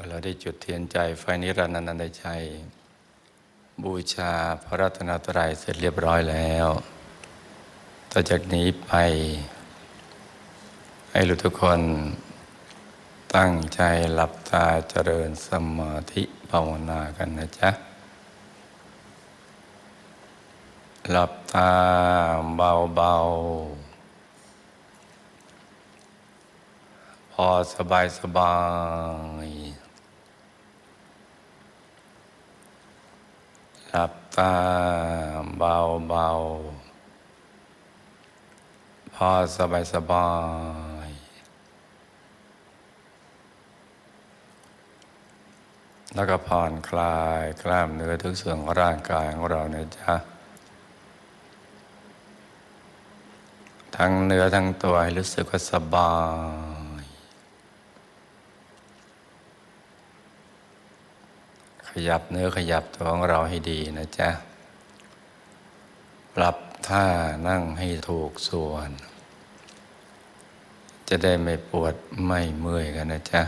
มื่อเราได้จุดเทียนใจไฟนิรันดร์นันในใจ บูชาพระรัตนตรัยเสร็จเรียบร้อยแล้วต่อจากนี้ไป ให้เราทุกคนตั้งใจหลับตาเจริญสมาธิภาวนากันนะจ๊ะ หลับตาเบาๆ พอสบายสบายหลับ ตาเบาเบาพอสบายสบาย แล้วก็ผ่อนคลายกล้ามเนื้อทุกส่วนของร่างกายของเรานะจ๊ะ ทั้งเนื้อทั้งตัวให้รู้สึกว่าสบาย ยับเนื้อขยับตัวของเราให้ดีนะจ๊ะ ปรับท่านั่งให้ถูกส่วน จะได้ไม่ปวดไม่เมื่อยกันนะจ๊ะ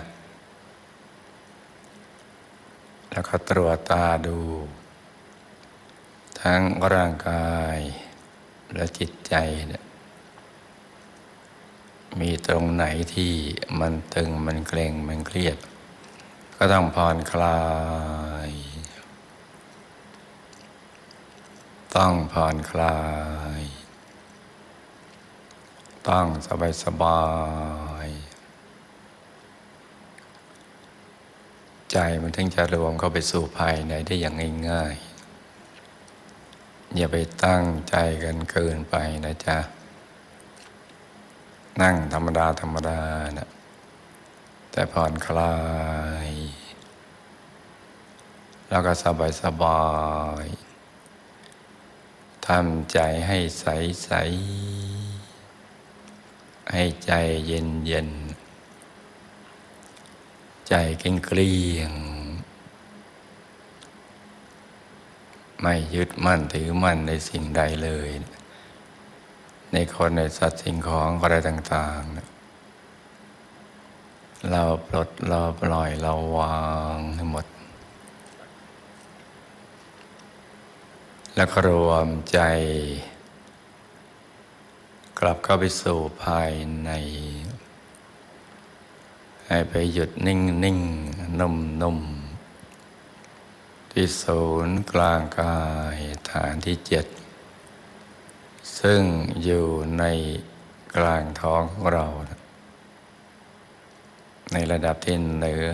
แล้วก็ตรวจตาดู ทั้งร่างกายและจิตใจเนี่ยมีตรงไหนที่มันตึงมันเกร็งมันเครียด ก็ต้องผ่อนคลาย ต้องผ่อนคลาย ต้องสบายสบาย ใจมันถึงจะรวมเข้าไปสู่ภายในได้อย่างง่ายๆ อย่าไปตั้งใจกันเกินไปนะจ๊ะ นั่งธรรมดาธรรมดานะแต่ผ่อนคลาย แล้วก็สบายสบายทำใจให้ใสใส ให้ใจเย็นเย็น ใจเกลี้ยงเกลี้ยง ไม่ยึดมั่นถือมั่นในสิ่งใดเลย ในคนในสัตว์สิ่งของอะไรต่างๆเราปลดเราปล่อยเราวางให้หมด แล้วก็รวมใจ กลับเข้าไปสู่ภายใน ให้ไปหยุดนิ่งนิ่งนุ่มนุ่มที่ศูนย์กลางกายฐานที่เจ็ด ซึ่งอยู่ในกลางท้องของเรา ในระดับที่เหนือ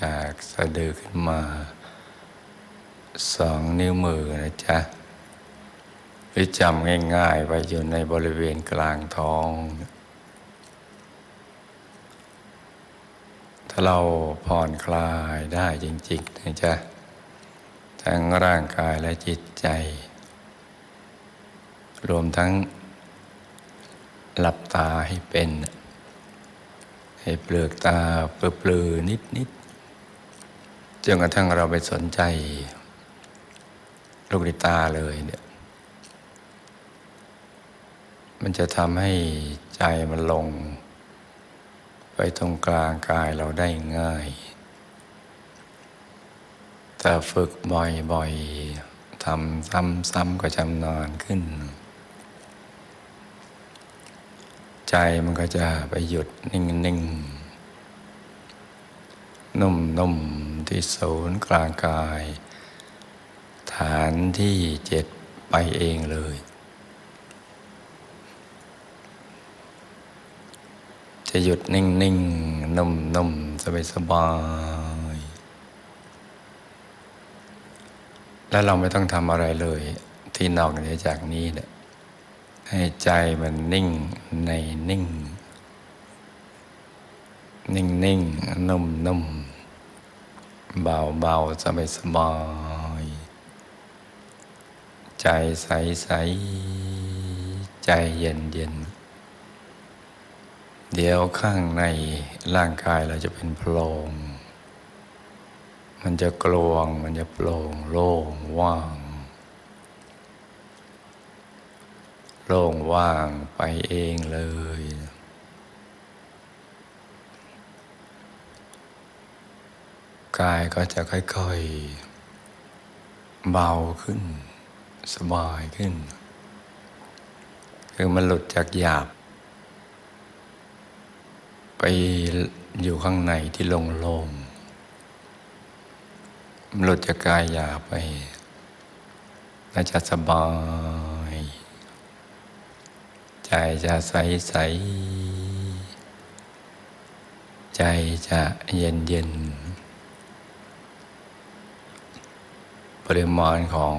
จากสะดือขึ้นมาสองนิ้วมือนะจ๊ะ หรือจำง่าย ๆไปอยู่ในบริเวณกลางท้อง ถ้าเราผ่อนคลายได้จริงๆนะจ๊ะทั้งร่างกายและจิตใจ รวมทั้งหลับตาให้เป็น ให้เปลือกตาเปลือๆนิดๆจนกระทั่งเราไปสนใจลูกตาเลยเนี่ย มันจะทำให้ใจมันลง ไปตรงกลางกายเราได้ง่าย แต่ฝึกบ่อยๆทำซ้ำๆก็จำนานขึ้น ใจมันก็จะไปหยุดนิ่งๆ นุ่มๆ ที่ศูนย์กลางกาย ฐานที่เจ็ดไปเองเลย จะหยุดนิ่งๆนุ่มๆสบายๆแล้วเราไม่ต้องทำอะไรเลย ที่นอกเหนือจากนี้เนี่ยให้ใจมันนิ่งในนิ่ง นิ่งนิ่งนุ่มนุ่มเบาเบาสบายสบาย ใจใสใสใจเย็นเย็น เดี๋ยวข้างในร่างกายเราจะเป็นโพรง มันจะกลวง มันจะโปร่งโล่งว่าง โล่งว่างไปเองเลย กายก็จะค่อยๆ เบาขึ้น สบายขึ้น คือมันหลุดจากหยาบ ไปอยู่ข้างในที่ลงๆมันหลุดจากกายหยาบไปน่าจะสบาย ใจจะใสใสๆใจจะเย็นเย็น ปริมาณของ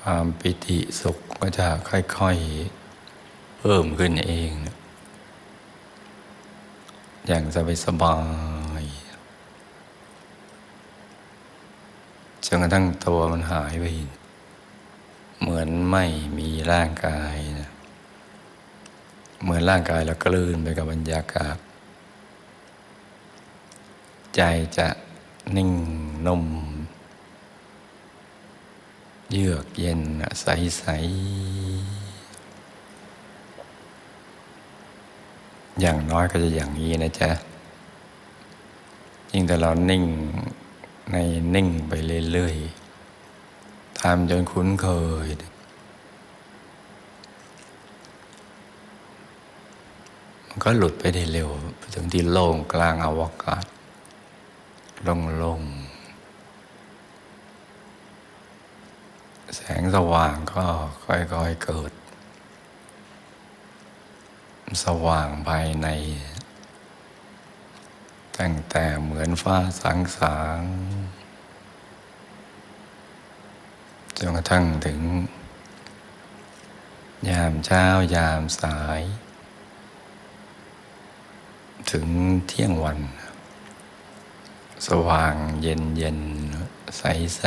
ความปิติสุขก็จะค่อย ๆ เพิ่มขึ้นเอง อย่างสบายสบายจนกระทั่งตัวมันหายไป เหมือนไม่มีร่างกายนะเหมือนร่างกายเรากลืนไปกับบรรยากาศ ใจจะนิ่งนุ่มเยือกเย็นใสใส อย่างน้อยก็จะอย่างนี้นะจ๊ะยิ่งแต่เรานิ่งในนิ่งไปเรื่อยๆทำจนคุ้นเคย มันก็หลุดไปได้เร็วไปถึงที่โล่งกลางอวกาศโล่งๆ แสงสว่างก็ค่อยๆเกิด สว่างภายใน ตั้งแต่เหมือนฟ้าสางสางๆจนกระทั่งถึง ยามเช้ายามสาย ถึงเที่ยงวัน สว่างเย็นเย็นใสใส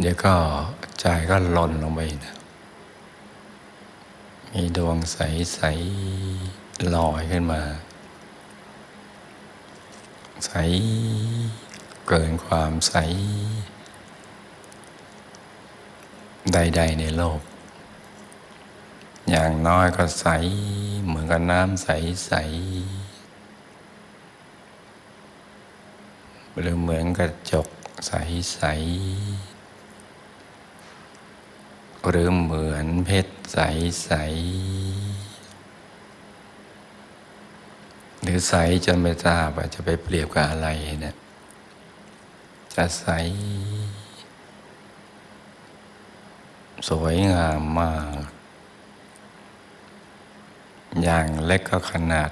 เดี๋ยวก็ใจก็หล่นลงไปนะมีดวงใสใสลอยขึ้นมา ใสเกินความใส ใด ๆ ในโลก อย่างน้อยก็ใส เหมือนกับน้ำใสใสหรือเหมือนกระจกใสใส หรือเหมือนเพชรใสใสหรือใสจนไม่ทราบว่าจะไปเปรียบกับอะไรเนี่ยจะใส สวยงามมาก อย่างเล็กก็ขนาด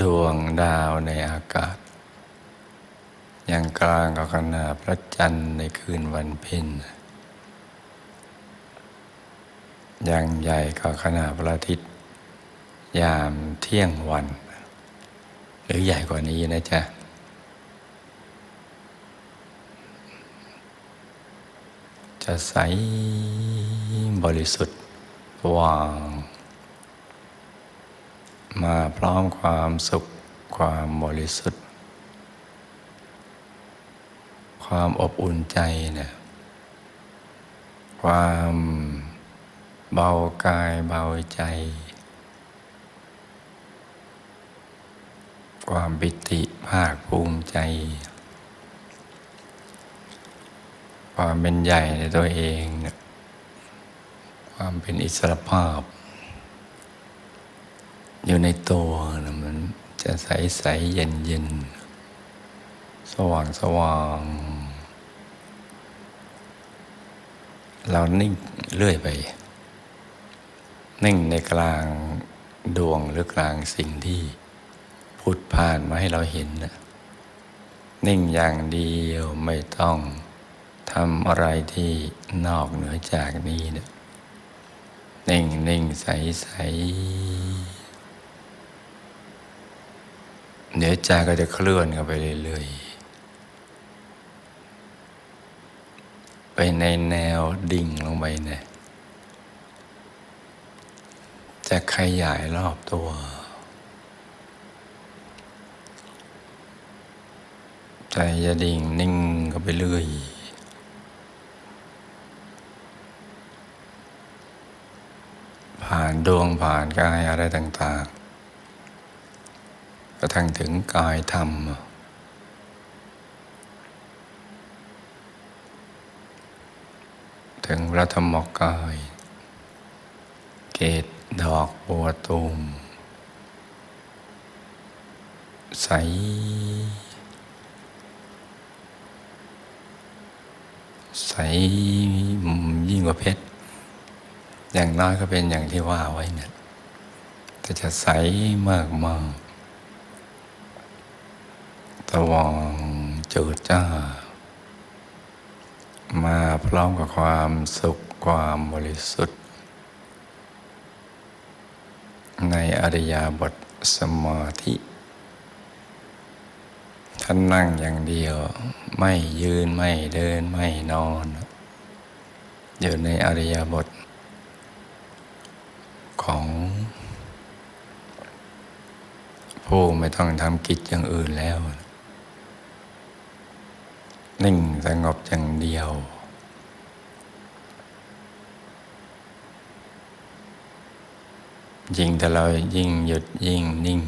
ดวงดาวในอากาศ อย่างกลางก็ขนาดพระจันทร์ในคืนวันเพ็ญ อย่างใหญ่ก็ขนาดพระอาทิตย์ ยามเที่ยงวัน หรือใหญ่กว่านี้นะจ๊ะ จะใสบริสุทธิ์ว่าง มาพร้อมความสุขความบริสุทธิ์ ความอบอุ่นใจเนี่ยความ เบากายเบาใจ ความปิติภาคภูมิใจ ความเป็นใหญ่ในตัวเองเนี่ยความเป็นอิสรภาพ อยู่ในตัวนะมันจะใสใสเย็นเย็นสว่างสว่างเรานิ่งเรื่อยไป นิ่งในกลางดวงหรือกลางสิ่งที่พุดผ่านมาให้เราเห็นนะนิ่งอย่างเดียวไม่ต้องทำอะไรที่นอกเหนือจากนี้เนะนิ่งนิ่งใสใสเดี๋ยวใจก็จะเคลื่อนกันไปเรื่อยๆ ไปในแนวดิ่งลงไปเนี่ย จะขยายรอบตัว ใจจะดิ่งนิ่งก็ไปเรื่อย ผ่านดวงผ่านกายอะไรต่างๆ กระทั่งถึงกายธรรม ถึงพระธรรมกาย เกต ดอกบัวตูม ใส ใสยิ่งกว่าเพชร อย่างน้อยก็เป็นอย่างที่ว่าไว้เนี่ยแต่จะใสมากมากตะวองเจืดจ้า มาพร้อมกับความสุขความบริสุทธิ ในอริยบทสมาธิท่านนั่งอย่างเดียว ไม่ยืนไม่เดินไม่นอน อยู่ในอริยบท ของ ผู้ไม่ต้องทำกิจอย่างอื่นแล้ว นิ่งสงบอย่างเดียว ยิ่งแต่เรายิ่งหยุดยิ่งนิ่ง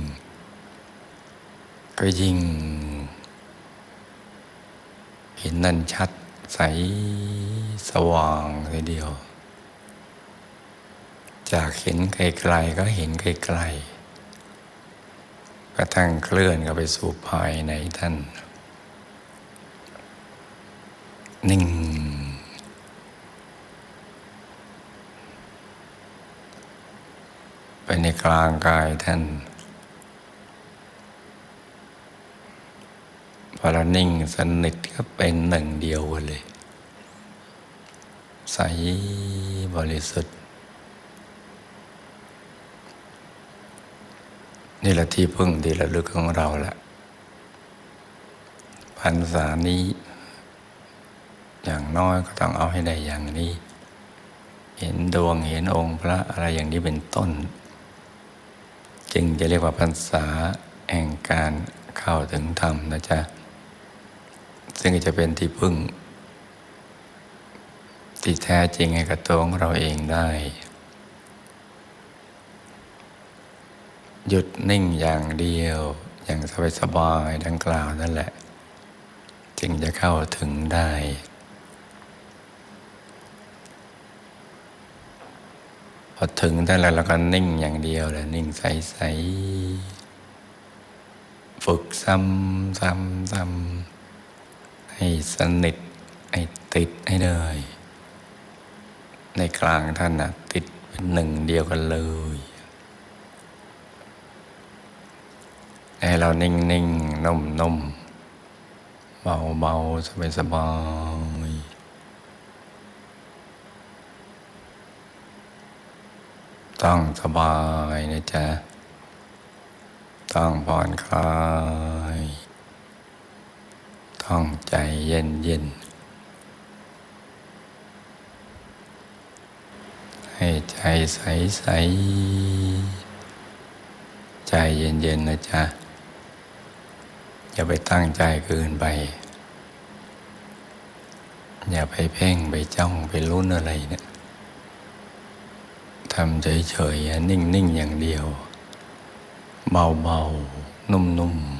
ก็ยิ่ง เห็นนั่นชัดใสสว่างเลยเดียว จากเห็นไกลๆก็เห็นไกลๆกระทั่งเคลื่อนเข้าไปสู่ภายในท่าน นิ่ง ไปใน กลางกายท่าน พอเรานิ่งสนิทก็เป็นหนึ่งเดียวกันเลย ใสบริสุทธิ์ นี่แหละที่พึ่งที่ระลึกของเราแหละพรรษานี้ อย่างน้อยก็ต้องเอาให้ได้อย่างนี้เห็นดวงเห็นองค์พระอะไรอย่างนี้เป็นต้น จึงจะเรียกว่าพรรษาแห่งการเข้าถึงธรรมนะจ๊ะ ซึ่งจะเป็นที่พึ่ง ที่แท้จริงให้กับตัวของเราเองได้ หยุดนิ่งอย่างเดียว อย่างสบายๆดังกล่าวนั่นแหละ จึงจะเข้าถึงได้ อถึงได้แล้วเราก็นิ่งอย่างเดียวเลยนิ่งใสๆฝึกซ้ำซ้ำซ้ำให้สนิทให้ติดให้เลย ในกลางท่านนะติดเป็นหนึ่งเดียวกันเลยให้เรานิ่งนิ่งนุ่มนมเบาเบาสบาย ต้องสบายนะจ๊ะ ต้องผ่อนคลาย ต้องใจเย็นเย็น ให้ใจใสใส ใจเย็นเย็นนะจ๊ะ อย่าไปตั้งใจเกินไป อย่าไปเพ่งไปจ้องไปลุ้นอะไรเนี่ย ทำเฉยๆนิ่ง ๆ อย่างเดียว เบา ๆ นุ่ม ๆ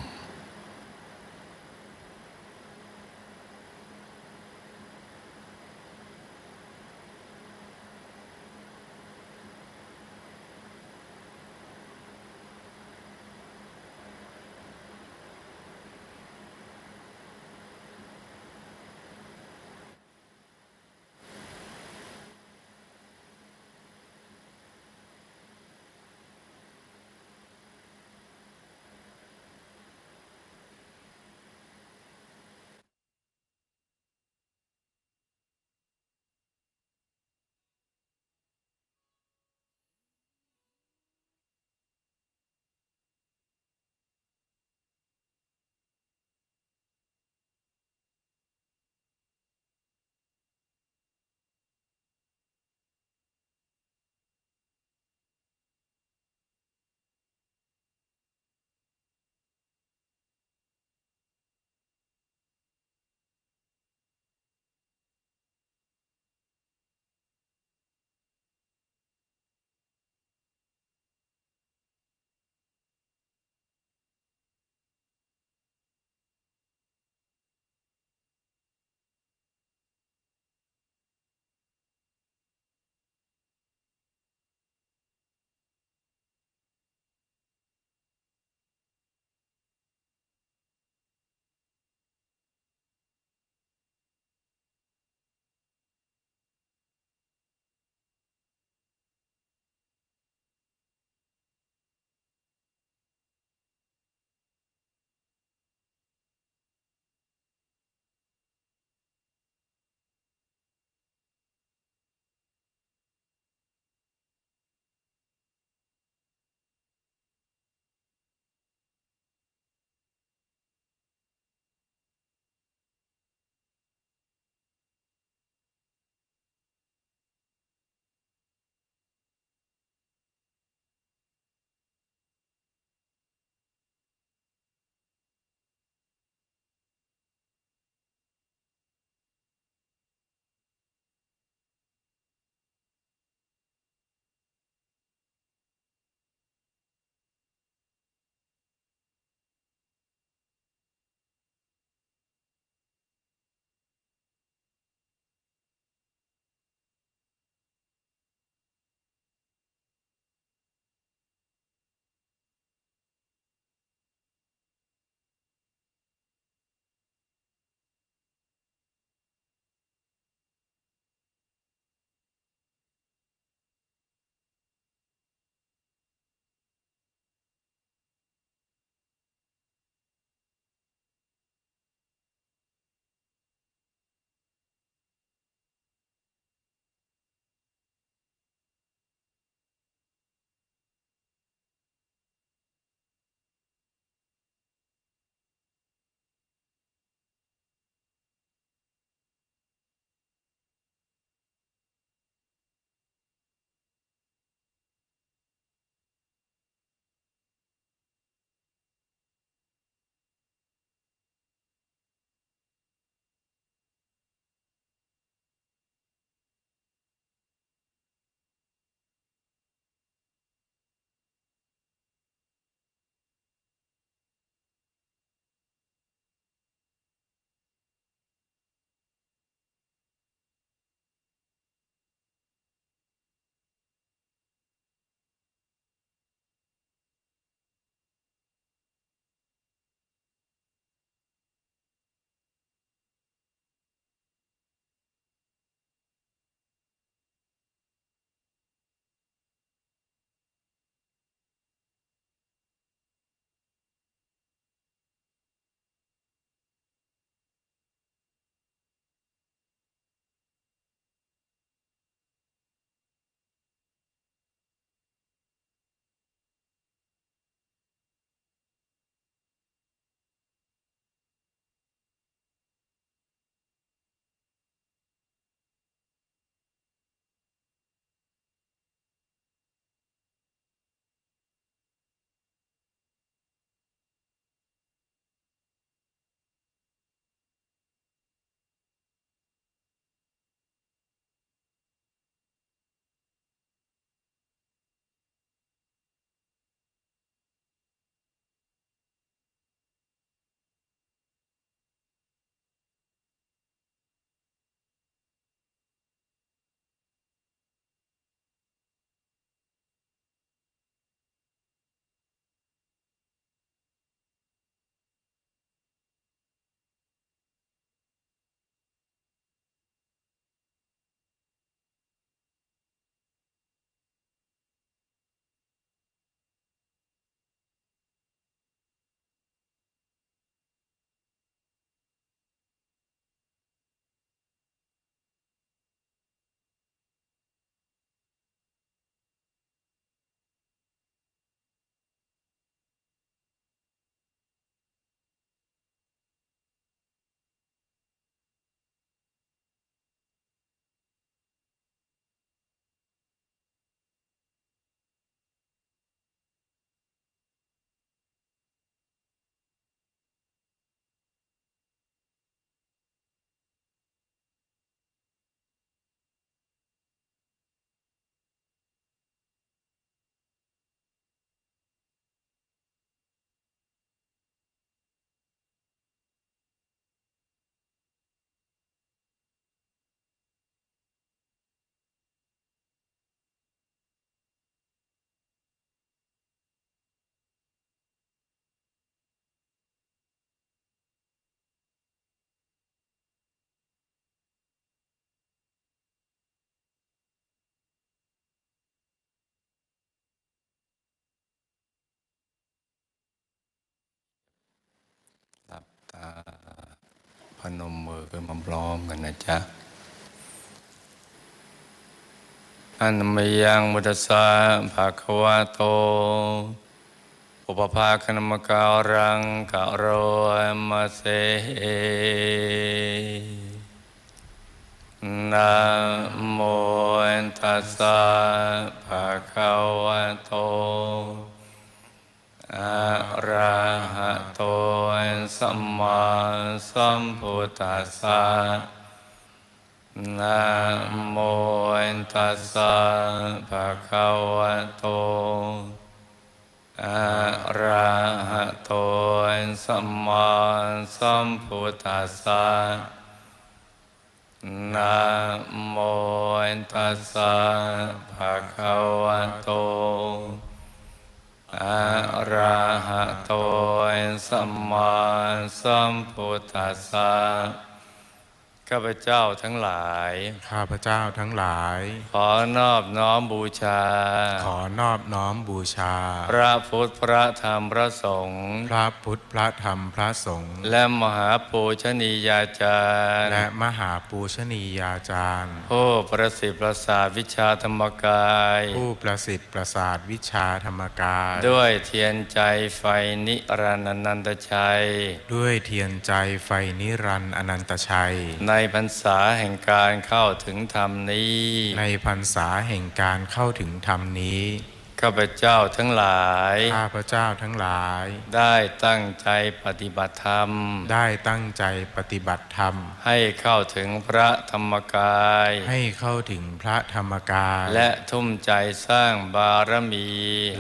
ตา พนมมือขึ้นมาพร้อมกันนะจ๊ะอันมยังมุตสสะภาควะโต อุปภาคณมการังกะโรมาเซนะโมตัสสะภะคะวะโต ระหะโตสัมมาสัมพุทธัสสะนะโมตัสสะภะคะวะโตอะระหะโตสัมมาสัมพุทธัสสะนะโมตัสสะภะคะวะโต อะระหะโตสัมมาสัมพุทธัสสะ ข้าพเจ้าทั้งหลาย ข้าพเจ้าทั้งหลาย ขอนอบน้อมบูชา ขอนอบน้อมบูชา พระพุทธพระธรรมพระสงฆ์พระพุทธพระธรรมพระสงฆ์และมหาปูชนียาจารย์และมหาปูชนียาจารย์ผู้ประสิทธิ์ประสาทวิชาธรรมกาย ผู้ประสิทธิ์ประสาทวิชาธรรมกาย ด้วยเทียนใจไฟนิรันดร์นันตชัย ด้วยเทียนใจไฟนิรันดร์อนันตชัยในพรรษาแห่งการเข้าถึงธรรมนี้ ในพรรษาแห่งการเข้าถึงธรรมนี้ ข้าพเจ้าทั้งหลาย ข้าพเจ้าทั้งหลาย ได้ตั้งใจปฏิบัติธรรม ได้ตั้งใจปฏิบัติธรรม ให้เข้าถึงพระธรรมกาย ให้เข้าถึงพระธรรมกาย และทุ่มใจสร้างบารมี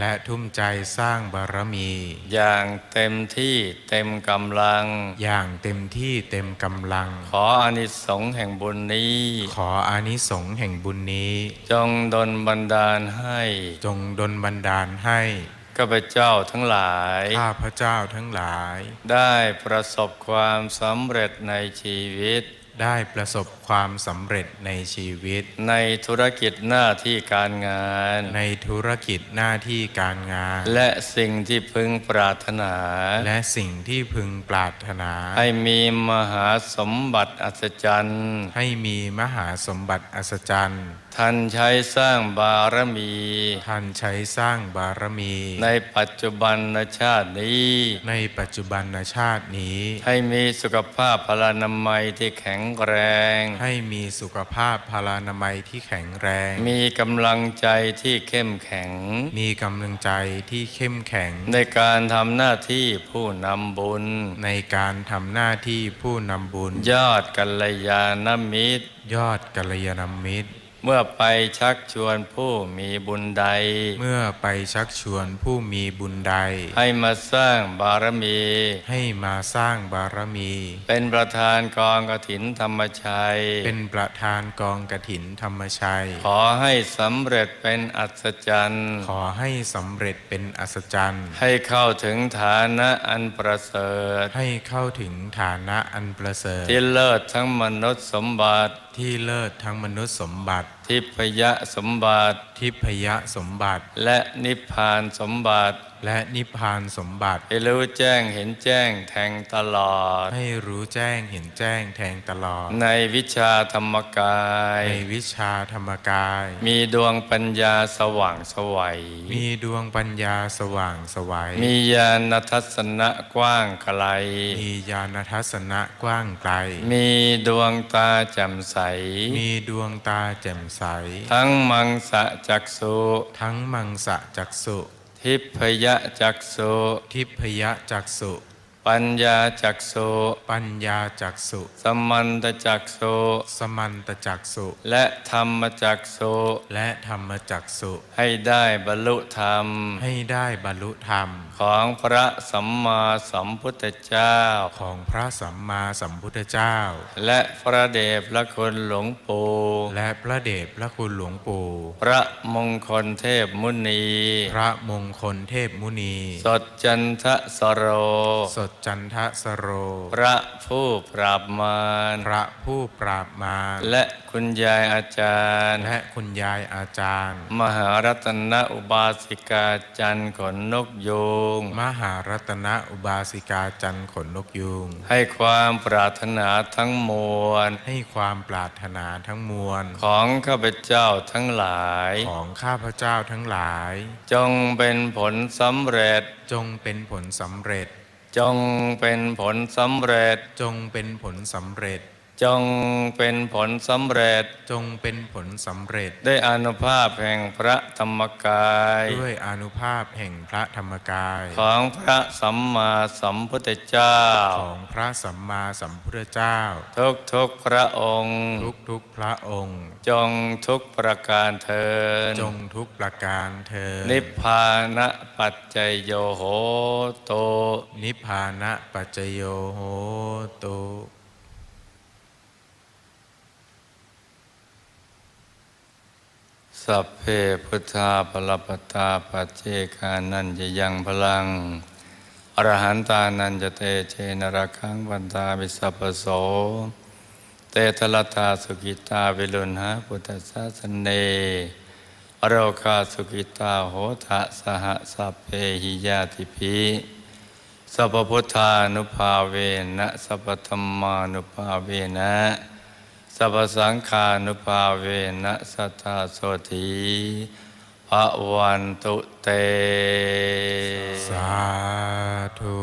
และทุ่มใจสร้างบารมี อย่างเต็มที่เต็มกำลัง อย่างเต็มที่เต็มกำลัง ขออานิสงส์แห่งบุญนี้ ขออานิสงส์แห่งบุญนี้ จงดลบันดาลให้ จงดลบันดาลให้ข้าพเจ้าทั้งหลาย ข้าพระเจ้าทั้งหลาย ได้ประสบความสำเร็จในชีวิต ได้ประสบความสำเร็จในชีวิต ในธุรกิจหน้าที่การงาน ในธุรกิจหน้าที่การงาน และสิ่งที่พึงปรารถนา และสิ่งที่พึงปรารถนา ให้มีมหาสมบัติอัศจรรย์ ให้มีมหาสมบัติอัศจรรย์ท่านใช้สร้างบารมี ท่านใช้สร้างบารมี ในปัจจุบันชาตินี้ ในปัจจุบันชาตินี้ ให้มีสุขภาพพลานามัยที่แข็งแรง ให้มีสุขภาพพลานามัยที่แข็งแรง มีกำลังใจที่เข้มแข็ง มีกำลังใจที่เข้มแข็ง ในการทำหน้าที่ผู้นำบุญ ในการทำหน้าที่ผู้นำบุญ ยอดกัลยาณมิตร ยอดกัลยาณมิตร เมื่อไปชักชวนผู้มีบุญใด เมื่อไปชักชวนผู้มีบุญใด ให้มาสร้างบารมี ให้มาสร้างบารมี เป็นประธานกองกถินธรรมชัย เป็นประธานกองกถินธรรมชัย ขอให้สำเร็จเป็นอัศจรรย์ ขอให้สำเร็จเป็นอัศจรรย์ ให้เข้าถึงฐานะอันประเสริฐ ให้เข้าถึงฐานะอันประเสริฐที่เลิศทั้งมนุษย์สมบัติ ที่เลิศทั้งมนุษย์สมบัติ ทิพยสมบัติ ทิพยสมบัติ และนิพพานสมบัติ และนิพพานสมบัติ ให้รู้แจ้งเห็นแจ้งแทงตลอด ให้รู้แจ้งเห็นแจ้งแทงตลอด ในวิชาธรรมกาย ในวิชาธรรมกาย มีดวงปัญญาสว่างไสวัย มีดวงปัญญาสว่างไสวัย มีญาณทัศนะกว้างไกล มีญาณทัศนะกว้างไกล มีดวงตาแจ่มใส มีดวงตาแจ่มใส ทั้งมังสะจักสุ ทั้งมังสะจักสุ ทิพยจักสุทิพยจักสุ ปัญญาจักสุปัญญาจักสุสมันตจักสุสมันตจักสุและธรรมจักสุและธรรมจักสุให้ได้บรรลุธรรม ให้ได้บรรลุธรรม ของพระสัมมาสัมพุทธเจ้าของพระสัมมาสัมพุทธเจ้า และพระเดชพระคุณหลวงปู่และพระเดชพระคุณหลวงปู่พระมงคลเทพมุนี พระมงคลเทพมุนี สดจันทสโรสดถจันทสโร พระผู้ปราบมารพระผู้ปราบมารและคุณยายอาจารย์ และคุณยายอาจารย์ มหารัตนอุบาสิกาจันทร์ขนนกยูงมหารัตนอุบาสิกาจันทร์ขนนกยูงให้ความปรารถนาทั้งมวล ให้ความปรารถนาทั้งมวล ของข้าพเจ้าทั้งหลาย ของข้าพเจ้าทั้งหลาย จงเป็นผลสำเร็จจงเป็นผลสำเร็จ จงเป็นผลสำเร็จ จงเป็นผลสำเร็จ จงเป็นผลสำเร็จจงเป็นผลสำเร็จได้อานุภาพแห่งพระธรรมกาย ด้วยอานุภาพแห่งพระธรรมกาย ของพระสัมมาสัมพุทธเจ้า ของพระสัมมาสัมพุทธเจ้า ทุกทุกๆพระองค์ ทุกทุกๆพระองค์ จงทุกประการเทินจงทุกประการเธอญนิพพานะปัจจยโยโหโต นิพพานะปัจจโยโหตุ สัพเพพุทธาปรปตาปัจเจกานันจะยังพลัง อรหันตานันจะเตเชนระคังวันตาวิสัพโส เตทลตาสุกิตาวิลุณหาพุทธศาสเนอโรคาสุกิตาโหทะสหสัพเพหิยาติภิสัพพพุทธานุภาเวนะสัพพธรรมานุภาเวนะ สัพสังขานุภาเวนะสัทธาโสธีภะวันตุเต สาธุ